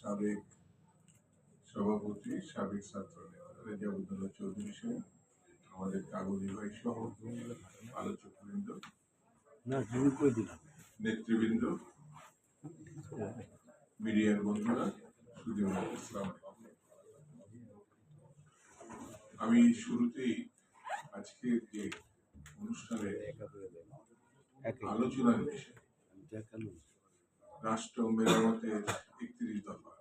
সাবেক সভাপতি সাবেক ছাত্র নেতা চৌধুরী সহ আমাদের কাগজি ভাই সহ আলোচক বৃন্দ নেতৃবৃন্দ মিডিয়ার বন্ধুরা সুদীয় ইসলাম। আমি শুরুতেই আজকের যে অনুষ্ঠানে একে আলোচনার বিষয়। রাষ্ট্র মেরামতের একত্রিশ দফা।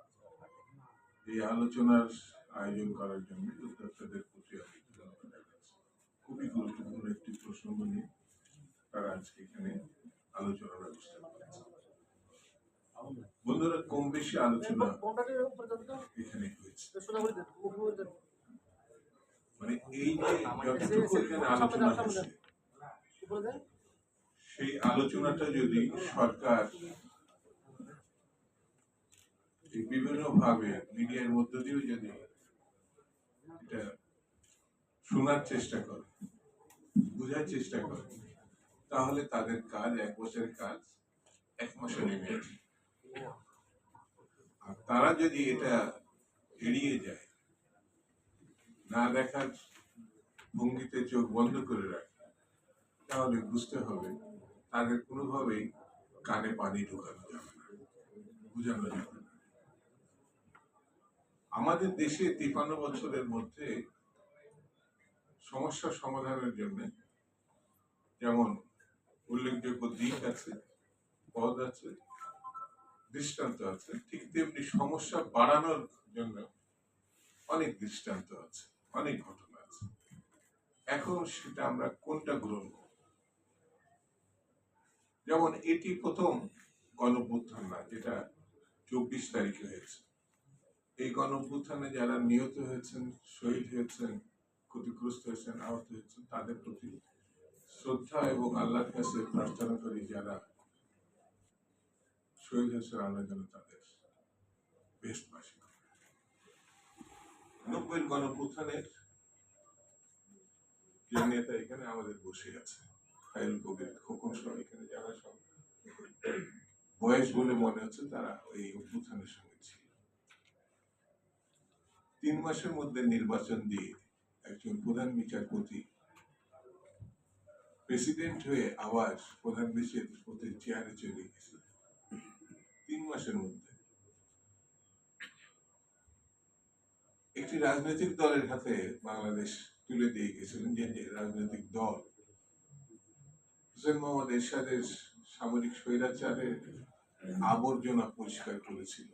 এই আলোচনার আয়োজন করার জন্য উদ্যোক্তাদের প্রতি। খুবই গুরুত্বপূর্ণ একটি প্রসঙ্গ নিয়ে তারা আজকে এখানে আলোচনার ব্যবস্থা বন্ধুরা, কম বেশি আলোচনা এখানে মানে এই যে যতটুকু এখানে আলোচনা সেই আলোচনাটা যদি সরকার এই বিভিন্ন ভাবে মিডিয়ার মধ্য দিয়েও যদি এটা শোনার চেষ্টা করে, বোঝার চেষ্টা করে, তাহলে তাদের কাজ, এক বছরের কাজ, এক মাসে নেমে আসে। আর তারা যদি এটা এড়িয়ে যায়, না দেখার ভঙ্গিতে চোখ বন্ধ করে রাখে, তাহলে বুঝতে হবে তাদের কোনোভাবেই কানে পানি ঢোকানো যাবে না, বোঝানো যাবে আমাদের দেশে তিপান্ন বছরের মধ্যে সমস্যা সমাধানের জন্য যেমন উল্লেখযোগ্য দিক আছে পদ আছে, দৃষ্টান্ত আছে, ঠিক তেমনি সমস্যা বাড়ানোর জন্য অনেক দৃষ্টান্ত আছে, অনেক ঘটনা আছে। এখন সেটা আমরা কোনটা গ্রহণ করব? যেমন এটি প্রথম গণভ্যুত্থান না, যেটা চব্বিশ তারিখে হয়েছে। এই গণভ্যুত্থানে যারা নিহত হয়েছেন, শহীদ হয়েছেন, ক্ষতিগ্রস্ত হয়েছেন, আহত হয়েছেন, তাদের প্রতি শ্রদ্ধা এবং আল্লাহর কাছে প্রার্থনা করি যারা শহীদ হয়েছেন আল্লাহ যেন তাদের বেস্ট বাসী নব্বই গণভ্যুত্থানের যে নেতা এখানে আমাদের বসে আছে, খায়রুল কবির খোকন সহ এখানে যারা সব বয়স বলে মনে হচ্ছে, তারা এই অভ্যুত্থানের সঙ্গে ছিল। তিন মাসের মধ্যে নির্বাচন দিয়ে একজন প্রধান বিচারপতি, প্রেসিডেন্ট হয়ে আবার প্রধান বিচারপতির চেয়ারে চলে তিন মাসের মধ্যে। একটি রাজনৈতিক দলের হাতে বাংলাদেশ তুলে দিয়ে গেছিলেন, যে রাজনৈতিক দল। হুসেন মোহাম্মদ এরশাদের সামরিক স্বৈরাচারের আবর্জনা পরিষ্কার করেছিল।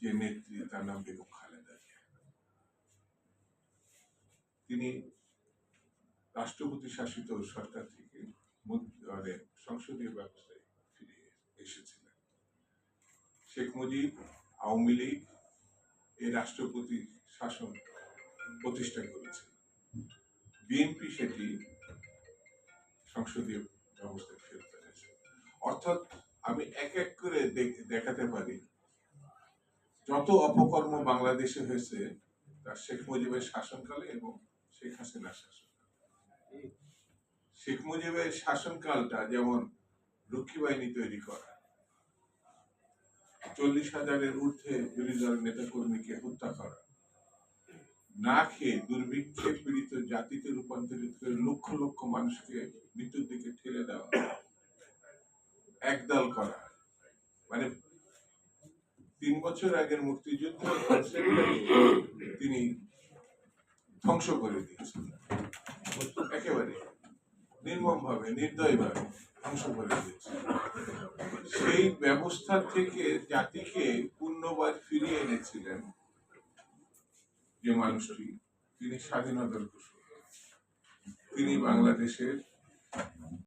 যে নেত্রী তার নাম বেগম তিনি রাষ্ট্রপতি শাসিত সরকার থেকে মানে সংসদীয় ব্যবস্থায় ফিরে এসেছিলেন। শেখ মুজিব আওয়ামী লীগ এই রাষ্ট্রপতি শাসন প্রতিষ্ঠা করেছিল বিএনপি সেটি সংসদীয় ব্যবস্থায় ফেরত এনেছে। অর্থাৎ আমি এক এক করে দেখাতে পারি, যত অপকর্ম বাংলাদেশে হয়েছে, তা শেখ মুজিবের শাসনকালে এবং শেখ হাসিনার শাসনকালে শেখ মুজিবের শাসনকালটা যেমন রক্ষী বাহিনী তৈরি করা, চল্লিশ হাজারের ঊর্ধ্বে বিরোধী নেতা কর্মীকে হত্যা করা, না খেয়ে দুর্ভিক্ষে পীড়িত জাতিতে রূপান্তরিত করে লক্ষ লক্ষ মানুষকে মৃত্যুর দিকে ঠেলে দেওয়া, একদল করা। মানে তিন বছর আগের মুক্তিযুদ্ধ, তিনি ধ্বংস করে দিয়েছে। একেবারে নির্মম ভাবে নির্দয় ভাবে ধ্বংস করে দিয়েছে। সেই ব্যবস্থা থেকে জাতিকে পূর্ণবার ফিরিয়ে এনেছিলেন যে মানুষটি, তিনি স্বাধীনতার ঘোষক। তিনি বাংলাদেশের